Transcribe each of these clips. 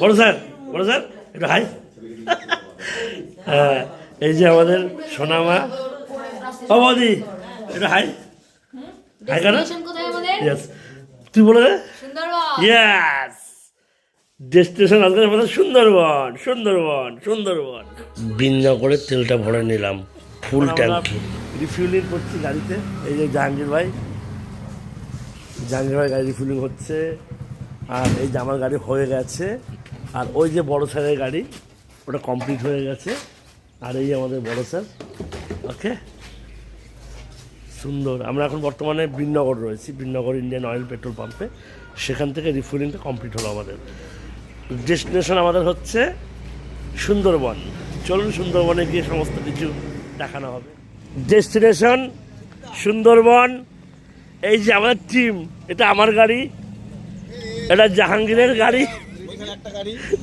বড় স্যার বড় স্যার একটু হাই। হ্যাঁ, এই যে আমাদের সোনামা। অবধি একটু হাই। হাই কেন? ইয়েস তুই বলে ইয়েস ডেস্টিনেশন আজকে আমাদের সুন্দরবন সুন্দরবন সুন্দরবন। বিনগরের তেলটা ভরে নিলাম ফুল ট্যাঙ্ক রিফিউলিং করছি গাড়িতে। এই যে জাহাঙ্গীর ভাই। জাহাঙ্গীর ভাই গাড়ি রিফিউলিং হচ্ছে। আর এই যে আমার গাড়ি হয়ে গেছে। আর ওই যে বড় স্যারের গাড়ি, ওটা কমপ্লিট হয়ে গেছে। আর এই আমাদের বড় স্যার। ওকে সুন্দর। আমরা এখন বর্তমানে বিনগর রয়েছি বিনগর ইন্ডিয়ান অয়েল পেট্রোল পাম্পে। সেখান থেকে রিফিলিংটা কমপ্লিট হলো আমাদের। ডেস্টিনেশন আমাদের হচ্ছে সুন্দরবন। চলুন সুন্দরবনে গিয়ে সমস্ত কিছু দেখানো হবে। ডেস্টিনেশন সুন্দরবন, এই যে আমাদের টিম এটা আমার গাড়ি, এটা জাহাঙ্গীরের গাড়ি।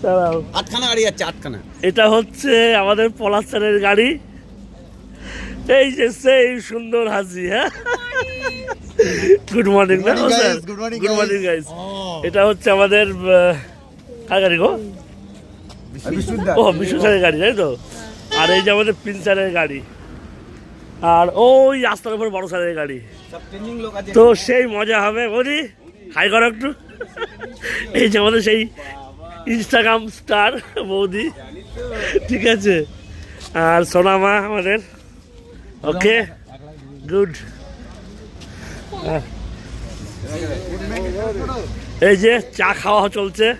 দাঁড়াও। আটখানা গাড়ি যাচ্ছে আটখানা। এটা হচ্ছে আমাদের পলাশারের গাড়ি। এই যে সেই সুন্দর হাসি হ্যাঁ? গুড মর্নিং না স্যার গুড মর্নিং গাইস এটা হচ্ছে আমাদের কার গাড়ি গো? ও স্যারের গাড়ি তাই তো? আর এই যে আমাদের প্রিন্স স্যারের গাড়ি। আর ওই রাস্তার উপর বড় স্যারের গাড়ি। সব ট্রেনিং লোক আছে তো সেই মজা হবে বলি হাই করো একটু। এই যে আমাদের সেই ইনস্টাগ্রাম স্টার বৌদি। ঠিক আছে? আর সোনামা আমাদের। ওকে গুড এই যে চা খাওয়া চলছে।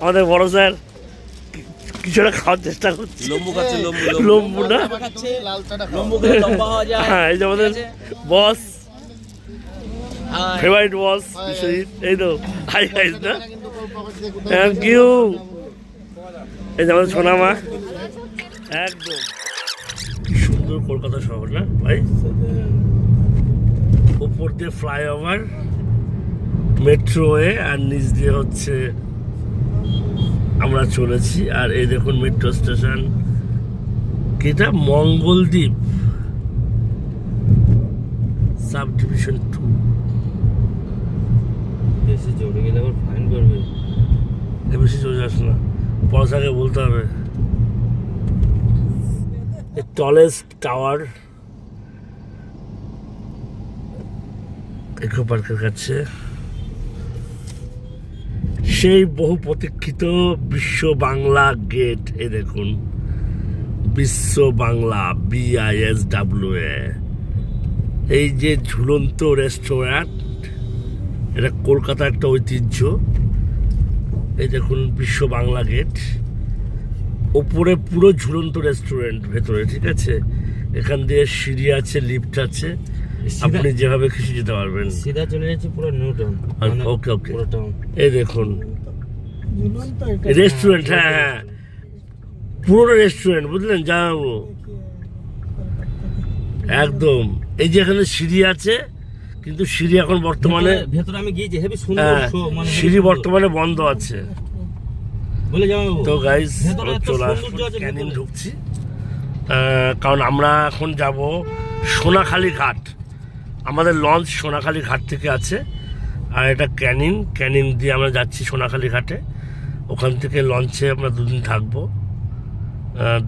আমাদের বড় স্যার কি- কিছু খাওয়ার চেষ্টা করছে। লম্বু খাচ্ছে লম্বু লম্বু। না? হ্যাঁ এই যে আমাদের বস। ফেভারিট বস এই তো হাই গাইস না? থ্যাংক ইউ এই যে আমাদের সোনামা একদম। কি সুন্দর কলকাতা শহর, না ভাই? উপর দিয়ে ফ্লাইওভার মেট্রোয়ে আর নিচ দিয়ে হচ্ছে আমরা চলেছি। আর এই দেখুন মেট্রো স্টেশন কিটা? মঙ্গলদ্বীপ। সাব ডিভিশন টু বেশি জোরে গেলে আবার ফাইন করবে। বেশি চলে যাস না। পয়সাকে বলতে হবে। টলেস্ট টাওয়ার ইকো পার্কের কাছে। সেই বহু প্রতীক্ষিত বিশ্ব বাংলা গেট এ দেখুন। বিশ্ব বাংলা বিআইএস ডাব্লিউ এ এই যে ঝুলন্ত রেস্টুরেন্ট এটা কলকাতার একটা ঐতিহ্য। এই দেখুন বিশ্ব বাংলা গেট। ওপরে পুরো ঝুলন্ত রেস্টুরেন্ট ভেতরে ঠিক আছে? এখান দিয়ে সিঁড়ি আছে লিফট আছে। আপনি যেভাবে খুশি যেতে পারবেন। সিধা চলে যাচ্ছে পুরো নিউ টাউন। আর- ওকে, ওকে। পুরো টাউন। এই দেখুন। রেস্টুরেন্ট হ্যাঁ হ্যাঁ। পুরো রেস্টুরেন্ট বুঝলেন? জানাব একদম। এই যে এখানে সিঁড়ি আছে কিন্তু সিঁড়ি এখন বর্তমানে ভেতরে আমি গিয়েছি হেভি সুন্দর হ্যাঁ মানে সিঁড়ি বর্তমানে বন্ধ আছে। বলে যাব তো এত চলে ক্যানিং ঢুকছি। কারণ আমরা এখন যাব সোনাখালি ঘাট। আমাদের লঞ্চ সোনাখালি ঘাট থেকে আছে। আর এটা ক্যানিং ক্যানিং দিয়ে আমরা যাচ্ছি সোনাখালি ঘাটে। ওখান থেকে লঞ্চে আমরা দুদিন থাকব।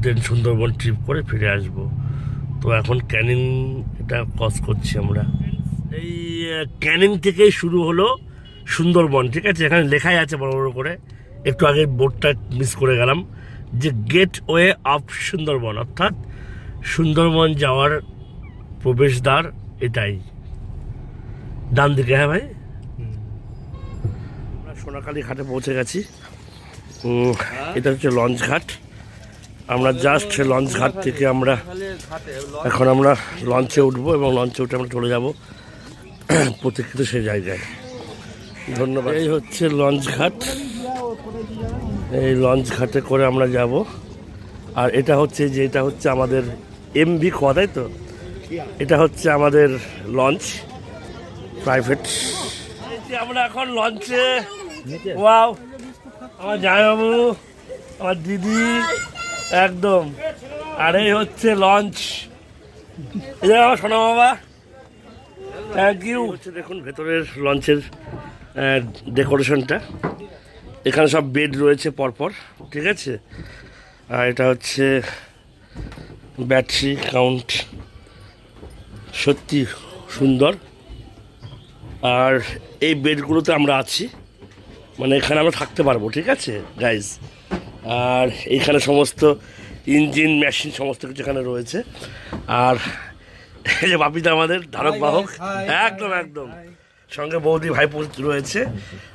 দেন সুন্দরবন ট্রিপ করে ফিরে আসব। তো এখন ক্যানিং এটা ক্রস করছি আমরা। এই ক্যানিং থেকেই শুরু হলো সুন্দরবন ঠিক আছে? এখানে লেখাই আছে বড় বড় করে। একটু আগে বোর্ডটা মিস করে গেলাম যে গেট ওয়ে অফ সুন্দরবন অর্থাৎ সুন্দরবন যাওয়ার প্রবেশদ্বার এটাই। ডান দিকে হ্যাঁ ভাই? আমরা সোনাখালী ঘাটে পৌঁছে গেছি। এটা হচ্ছে লঞ্চ ঘাট। আমরা জাস্ট লঞ্চ ঘাট থেকে আমরা এখন আমরা লঞ্চে উঠবো এবং লঞ্চে উঠে আমরা চলে যাব। প্রতীক্ষিত সেই জায়গায়। ধন্যবাদ। এই হচ্ছে লঞ্চ ঘাট। এই লঞ্চ ঘাটে করে আমরা যাব। আর এটা হচ্ছে যে, এটা হচ্ছে আমাদের এমভি খোয়া, তাই তো? এটা হচ্ছে আমাদের লঞ্চ প্রাইভেট আমরা এখন লঞ্চে। ওয়াও, আমার জামাইবাবু, আমার দিদি, একদম। আর এই হচ্ছে লঞ্চ। এই আমার সোনা বাবা। থ্যাংক ইউ হচ্ছে দেখুন ভেতরের লঞ্চের ডেকোরেশনটা। এখানে সব বেড রয়েছে পরপর ঠিক আছে? আর এটা হচ্ছে ব্যাটারি কাউন্ট। সত্যি সুন্দর। আর এই বেডগুলোতে আমরা আছি। মানে এখানে আমরা থাকতে পারব ঠিক আছে গাইজ আর এখানে সমস্ত ইঞ্জিন মেশিন সমস্ত কিছু এখানে রয়েছে। আর এই যে বাপিদা আমাদের ধারক বাহক। একদম একদম। সঙ্গে বৌদি ভাইপো রয়েছে।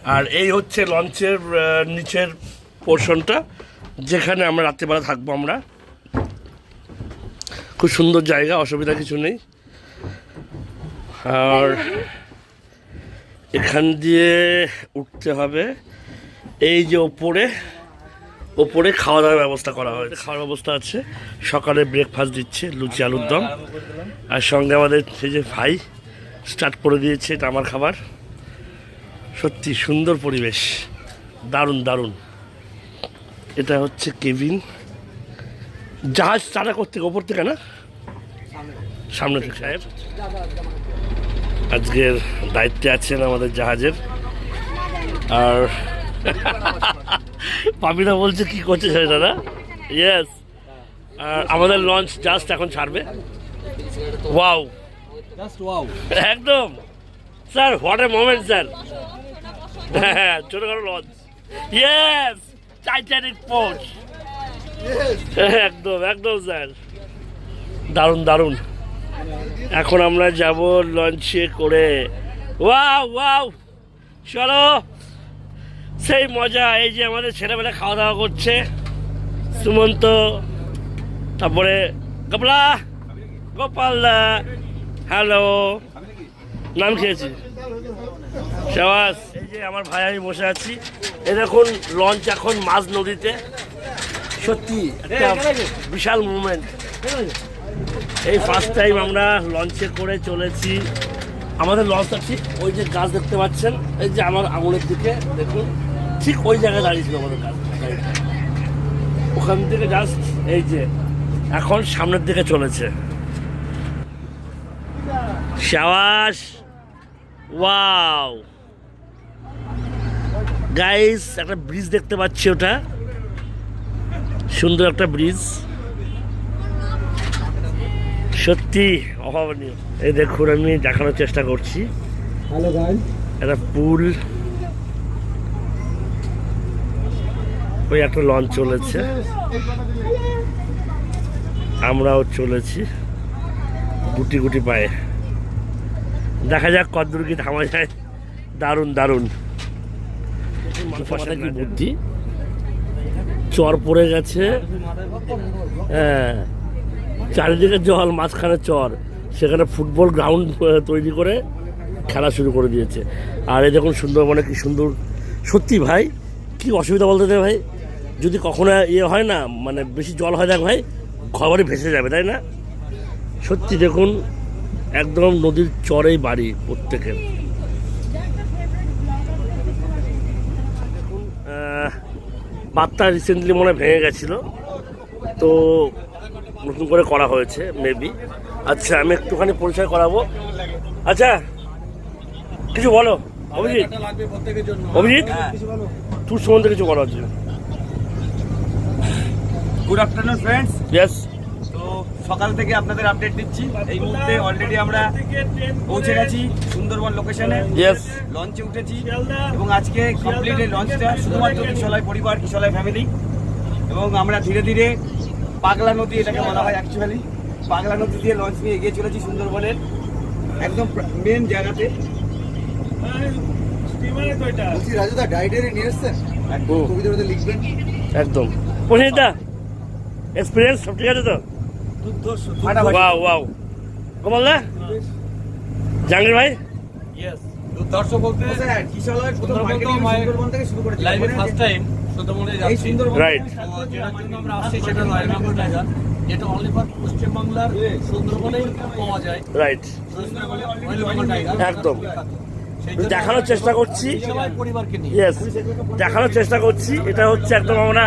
আর এই হচ্ছে লঞ্চের নিচের পোর্শনটা যেখানে আমরা রাত্রিবেলা থাকব আমরা। খুব সুন্দর জায়গা অসুবিধা কিছু নেই। আর এখান দিয়ে উঠতে হবে। এই যে ওপরে ওপরে খাওয়া দাওয়ার ব্যবস্থা করা হয়েছে। খাওয়ার ব্যবস্থা আছে। সকালে ব্রেকফাস্ট দিচ্ছে, লুচি, আলুর দম। আর সঙ্গে আমাদের সেই যে ভাই স্টার্ট করে দিয়েছে এটা আমার খাবার। সত্যি সুন্দর পরিবেশ। দারুণ দারুণ। এটা হচ্ছে কেবিন। জাহাজ চারা করতে, ওপর থেকে না? সামনে থেকে। সাহেব আজকের দায়িত্বে আছেন আমাদের জাহাজের। আর পাপিদা বলছে কি করছে না ইয়েস আমাদের লঞ্চ জাস্ট এখন ছাড়বে। ওয়াও একদম। Sir what a moment sir হ্যাঁ ছোটখাটো লঞ্চ ইয়েস টাইটানিক পোর্ট একদম একদম স্যার দারুণ দারুণ। এখন আমরা যাব লঞ্চে করে। ওয়াও ওয়াও চলো। সেই মজা, এই যে আমাদের ছেলেবেলা খাওয়া দাওয়া করছে। সুমন্ত, তারপরে গপলা গোপালদা হ্যালো, নাম খেয়েছি শাবাস এই যে আমার ভাই, আমি বসে আছি। এই দেখুন লঞ্চ এখন মাঝ নদীতে। সত্যি, একটা বিশাল মুভমেন্ট এই ফার্স্ট টাইম আমরা লঞ্চে করে চলেছি। আমাদের লঞ্চটা ঠিক ওই যে গাছ দেখতে পাচ্ছেন, এই যে আমার আঙুলের দিকে, দেখুন। ঠিক ওই জায়গায় দাঁড়িয়েছিল আমাদের গাড়িটা। ওখান থেকে জাস্ট এই যে এখন সামনের দিকে চলেছে। শাবাস ওয়াও! গাইস একটা ব্রিজ দেখতে পাচ্ছি ওটা। সুন্দর একটা ব্রিজ সত্যি অভাবনীয়। এই দেখুন আমি দেখানোর চেষ্টা করছি। একটা পুল। ওই একটা লঞ্চ চলেছে। আমরাও চলেছি। গুটি গুটি পায়ে। দেখা যাক কতদূর কি থামা যায়। দারুণ দারুণ। কি বুদ্ধি? চর পড়ে গেছে। হ্যাঁ। চারিদিকে জল মাঝখানে চর। সেখানে ফুটবল গ্রাউন্ড তৈরি করে খেলা শুরু করে দিয়েছে। আর এই দেখুন সুন্দরবনে কি সুন্দর। সত্যি ভাই কি অসুবিধা বলতে ভাই? যদি কখনো ইয়ে হয় না মানে বেশি জল হয় দেখ ভাই ঘরবাড়ি ভেসে যাবে তাই না? সত্যি দেখুন একদম নদীর চরেই বাড়ি প্রত্যেকের। বাঁধটা রিসেন্টলি মনে হয় ভেঙে গেছিল তো নতুন করে করা হয়েছে মেবি আচ্ছা আমি একটুখানি পরিচয় করাবো। আচ্ছা কিছু বলো অভিজিৎ? জন্য। অভিজিৎ? তোর সম্বন্ধে কিছু বলা হচ্ছে গুড আফটারনুন ফ্রেন্ডস ইয়েস তো সকাল থেকে আপনাদের আপডেট দিচ্ছি। এই মুহূর্তে অলরেডি আমরা পৌঁছে গেছি সুন্দরবন লোকেশনে ইয়েস লঞ্চে উঠেছি এবং আজকে কমপ্লিট এই লঞ্চটা শুধুমাত্র কিশলয় পরিবার কিশলয় ফ্যামিলি এবং আমরা ধীরে ধীরে পাগলা নদী এটাকে বলা হয় অ্যাকচুয়ালি পাগলা নদী দিয়ে লঞ্চ নিয়ে এগিয়ে চলেছি সুন্দরবনের একদম মেন জায়গাতে। রাজুদা ডাইডারি নিয়ে এসছেন? লিখবেন? একদম। এক্সপিরিয়েন্স সব ঠিক আছে তো? ওয়াও ওয়াও জাহাঙ্গীর ভাই? দর্শক বলতে সুন্দরবন থেকে শুরু লাইভে ফার্স্ট টাইম সুন্দরবনে যাচ্ছি। রাইট তো যেটার জন্য আমরা আসছি সেটা নয় নম্বর যেটা অনলি ফর পশ্চিমবাংলার সুন্দরবনেই পাওয়া যায়। রাইট রয়্যাল বেঙ্গল টাইগার একদম দেখানোর চেষ্টা করছি। সবাই পরিবারকে নিয়ে। ইয়েস দেখানোর চেষ্টা করছি। এটা হচ্ছে একদম আমরা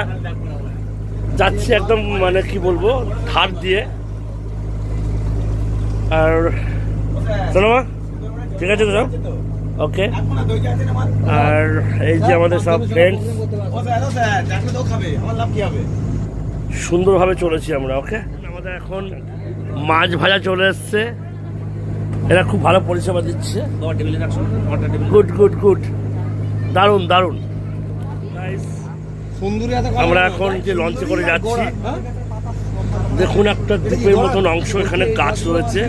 যাচ্ছি একদম মানে কি বলব ধার দিয়ে। আর শোনো মা ঠিক আছে তো সব? ওকে আর এই যে আমাদের সব ফ্রেন্ডস সুন্দরভাবে চলেছি আমরা ওকে আমাদের এখন মাছ ভাজা চলে এসছে। এরা খুব ভালো পরিষেবা দিচ্ছে। গুড গুড গুড দারুণ দারুণ। আমরা এখন যে লঞ্চে করে যাচ্ছি দেখুন একটা দ্বীপের মতন অংশ এখানে গাছ রয়েছে।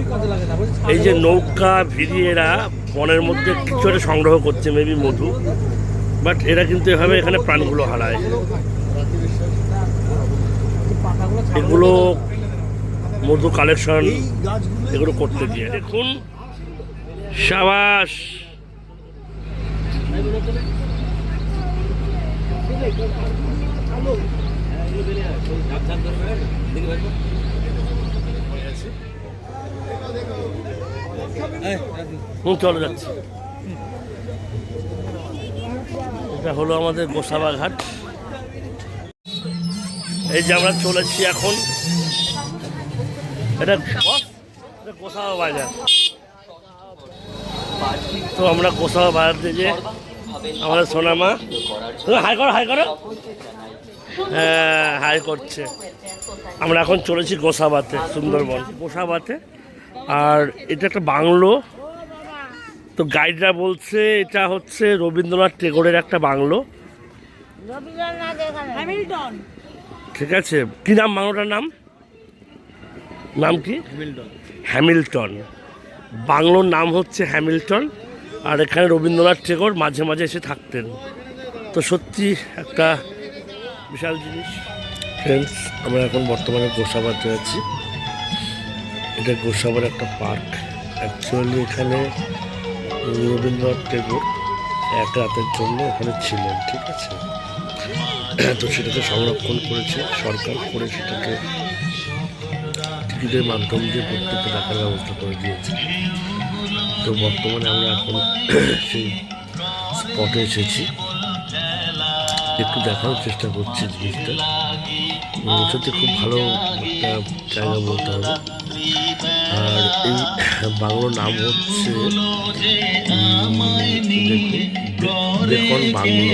এই যে নৌকা ভিড়িয়ে এরা বনের মধ্যে কিছু একটা সংগ্রহ করছে মেবি মধু। বাট এরা কিন্তু এভাবে এখানে প্রাণগুলো হারায়। এগুলো মধু কালেকশন এগুলো করতে গিয়ে। দেখুন সাবাস। চলে যাচ্ছে। এটা হলো আমাদের গোসাবা ঘাট এই যে আমরা চলেছি এখন। এটা গোসাবা বাজার তো আমরা গোসাবা বাজার থেকে আমাদের সোনামা। তুমি হাই করো হাই করো। হ্যাঁ হাই করছে। আমরা এখন চলেছি গোসাবাতে সুন্দরবন। গোসাবাতে আর এটা একটা বাংলো। তো গাইডরা বলছে এটা হচ্ছে রবীন্দ্রনাথ টেগোরের একটা বাংলো। ঠিক আছে। কি নাম বাংলোটার নাম? নাম কি? হ্যামিল্টন। বাংলোর নাম হচ্ছে হ্যামিল্টন। আর এখানে রবীন্দ্রনাথ টেগোর মাঝে মাঝে এসে থাকতেন। তো সত্যি একটা বিশাল জিনিস। ফ্রেন্ডস আমরা এখন বর্তমানে গোসাবাতে আছি। এটা গোসাবার একটা পার্ক। অ্যাকচুয়ালি এখানে রবীন্দ্রনাথ টেগোর এক রাতের জন্য ওখানে ছিলেন, ঠিক আছে? তো সেটাকে সংরক্ষণ করেছে, সরকার করে সেটাকে টিকিটের মাধ্যম দিয়ে প্রত্যেককে টাকার ব্যবস্থা করে দিয়েছে। তো বর্তমানে আমরা এখন সেই স্পটে এসেছি। একটু দেখানোর চেষ্টা করছি জিনিসটা। সত্যি খুব ভালো একটা জায়গা বলতে হবে। আর এই বাংলোর নাম হচ্ছে দেখুন বাংলো।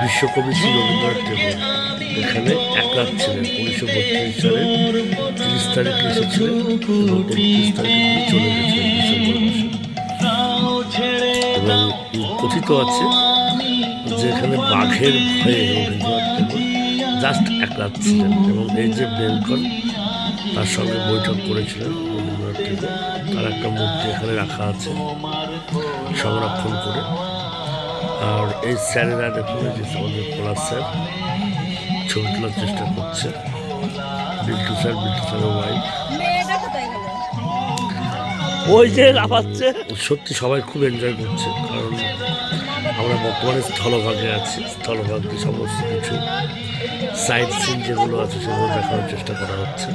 বিশ্বকবি শ্রী রবীন্দ্রনাথ ঠাকুর। এখানে উনিশশো বত্রিশ সালে তিরিশ তারিখে এসেছিলেন তারিখে চলে এবং কথিত আছে যেখানে বাঘের ভয়ে জাস্ট এক ছিলেন এবং এই যে বেলকন, তার সঙ্গে বৈঠক করেছিলেন রবীন্দ্রনাথ ঠাকুর। তার একটা মূর্তি এখানে রাখা আছে সংরক্ষণ করে। আর এই স্যারেরা দেখুন যে আমাদের পড়ার স্যার ছবি তোলার চেষ্টা করছে। বিল্টু স্যার বিল্টু স্যারের ওয়াইফ ওই যে লাফাচ্ছে। সত্যি সবাই খুব এনজয় করছে কারণ আমরা বর্তমানে স্থলভাগে আছি। স্থলভাগে সমস্ত কিছু সাইড সিন যেগুলো আছে সেগুলো দেখানোর চেষ্টা করা হচ্ছে।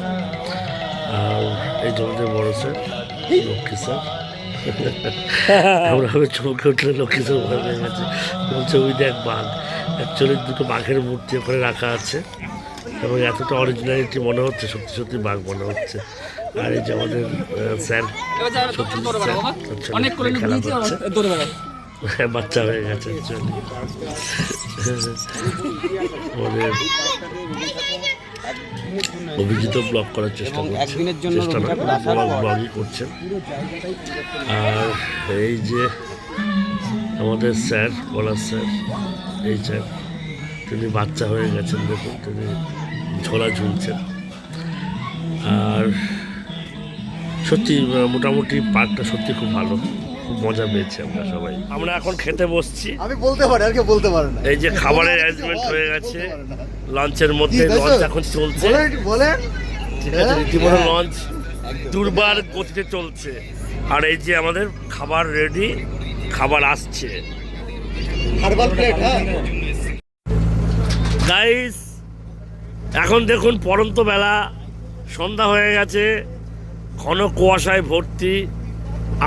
আর এই যে আমাদের বড় স্যার লক্ষ্মী স্যার আমরা হবে চমকে উঠলে লক্ষ্মী স্যার ভয় পেয়ে গেছে। বলছে ওই দেখ বাঘ অ্যাকচুয়ালি দুটো বাঘের মূর্তি ওখানে রাখা আছে এবং এতটা অরিজিনালিটি মনে হচ্ছে সত্যি সত্যি বাঘ মনে হচ্ছে। আর এই যে আমাদের স্যার সত্যি স্যার করছে হ্যাঁ, বাচ্চা হয়ে গেছে actually। অভিজিৎ ব্লগ করার চেষ্টা করছে। চেষ্টা ব্লগই করছেন আর এই যে আমাদের স্যার বলার স্যার এই স্যার তিনি বাচ্চা হয়ে গেছেন দেখুন তিনি ঝোলা ঝুলছেন। আর সত্যি মোটামুটি পার্কটা সত্যি খুব ভালো। খুব মজা পেয়েছি আমরা সবাই। আমরা এখন খেতে বসছি। আমি বলতে পারি আর কেউ বলতে পারে না। এই যে খাবারের অ্যারেঞ্জমেন্ট হয়ে গেছে লঞ্চের মধ্যে লঞ্চ এখন চলছে। বলেন। ঠিক আছে রীতিমতো লঞ্চ দুর্বার গতিতে চলছে। আর এই যে আমাদের খাবার রেডি খাবার আসছে। প্লেট হ্যাঁ? গাইস এখন দেখুন পরন্ত বেলা সন্ধ্যা হয়ে গেছে ঘন কুয়াশায় ভর্তি।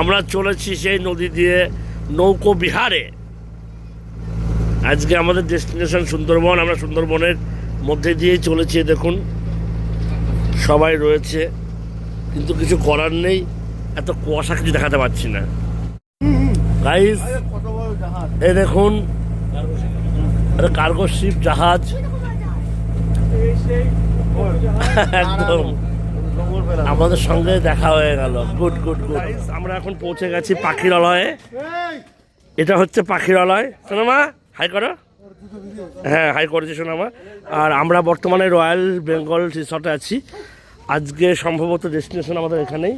আমরা চলেছি সেই নদী দিয়ে নৌকো বিহারে। আজকে আমাদের ডেস্টিনেশন সুন্দরবন আমরা সুন্দরবনের মধ্যে দিয়েই চলেছি দেখুন। সবাই রয়েছে কিন্তু কিছু করার নেই এত কুয়াশা কিছু দেখাতে পাচ্ছি না। গাইস এই দেখুন কার্গো শিপ জাহাজ। একদম। আমাদের সঙ্গে দেখা হয়ে গেল। Good good good. আমরা এখন পৌঁছে গেছি পাখিরালয়ে এটা হচ্ছে পাখিরালয় সোনামা হাই করো। হ্যাঁ হাই করেছি সোনামা আর আমরা বর্তমানে রয়্যাল বেঙ্গল রিসর্টে আছি। আজকে সম্ভবত ডেস্টিনেশন আমাদের এখানেই।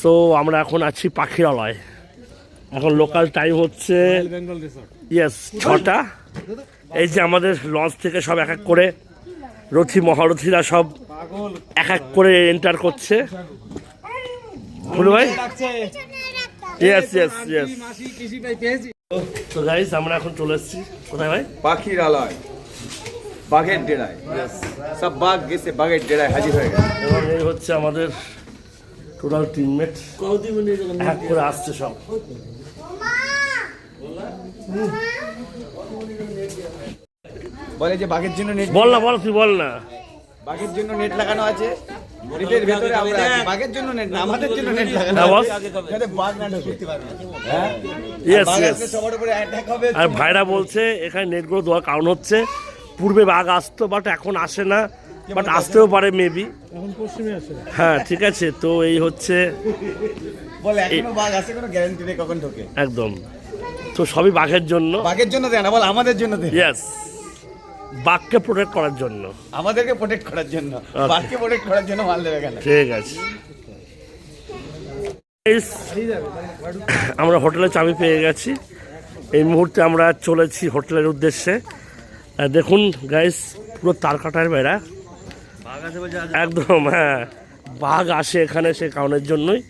সো আমরা এখন আছি পাখিরালয় এখন লোকাল টাইম হচ্ছে ইয়েস ছটা। এই যে আমাদের লঞ্চ থেকে সব এক এক করে রথী মহারথীরা সব এক এক করে এন্টার করছে। বলু ভাই? ইয়েস ইয়েস ইয়েস তো গাইস আমরা এখন চলে এসেছি। কোথায় ভাই? পাখির আলয়। বাঘের ডেরায়। সব বাঘ গেছে বাঘের ডেরায় হাজির হয়ে গেছে। এবং এই হচ্ছে আমাদের টোটাল টিমমেট এক করে আসছে সব। বলে যে বাঘের জন্য নেট বল না বল তুই বল না। বাঘের জন্য নেট লাগানো আছে। নেটের ভেতরে আমরা আছি। বাঘের জন্য নেট না আমাদের জন্য নেট লাগানো হ্যাঁ। আছে। যাতে বাঘ না ঢুকতে পারবে হ্যাঁ? বাঘ আসলে সবার উপরে অ্যাটাক হবে। আর ভাইরা বলছে এখানে নেটগুলো দেওয়ার কারণ হচ্ছে পূর্বে বাঘ আসতো বাট এখন আসে না। বাট আসতেও পারে মেবি হ্যাঁ ঠিক আছে। তো এই হচ্ছে বলে এখনও বাঘ আছে কোনো গ্যারান্টি নেই কখন ঢোকে। একদম। তো সবই বাঘের জন্য। বাঘের জন্য দেয় না বল আমাদের জন্য দেয়। ইয়েস বাঘকে প্রোটেক্ট করার জন্য। আমাদেরকে প্রোটেক্ট করার জন্য। Okay. বাঘকে প্রোটেক্ট করার জন্য মাল দেবে কেন? ঠিক আছে। আমরা হোটেলে চাবি পেয়ে গেছি। এই মুহূর্তে আমরা চলেছি হোটেলের উদ্দেশ্যে। দেখুন গাইস পুরো তার কাটার বেড়া। একদম হ্যাঁ। বাঘ আসে এখানে সে কারণের জন্যই।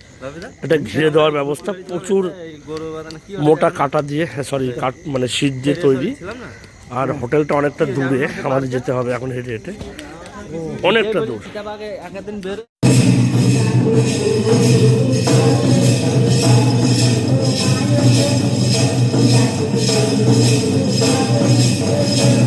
এটা ঘিরে দেওয়ার ব্যবস্থা। প্রচুর মোটা কাটা দিয়ে হ্যাঁ সরি কাট মানে শীত দিয়ে তৈরি। আর হোটেলটা অনেকটা দূরে আমাদের যেতে হবে এখন হেঁটে হেঁটে। অনেকটা দূর। এই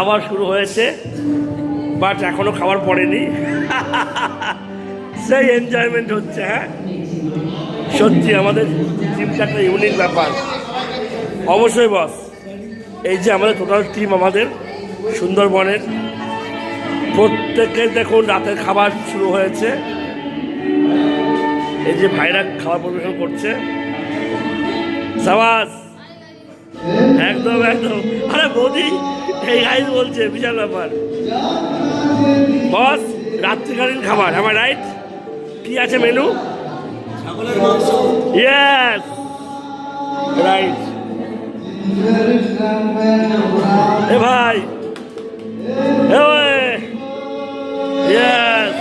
খাবার শুরু হয়েছে বাট এখনও খাবার পড়েনি। সেই এনজয়মেন্ট হচ্ছে হ্যাঁ? সত্যি আমাদের টিমটা একটা ইউনিক ব্যাপার। অবশ্যই বস এই যে আমাদের টোটাল টিম আমাদের সুন্দরবনের, প্রত্যেকের দেখুন রাতের খাবার শুরু হয়েছে। এই যে ভাইরা খাবার পরিবেশন করছে। সাবাস! একদম একদম। আরে বৌদি এই গাইজ বলছে বিশাল ব্যাপার। বস রাত্রিকালীন খাবার আমার রাইট কি আছে মেনু ইয়েস রাইট এ ভাই। ইয়েস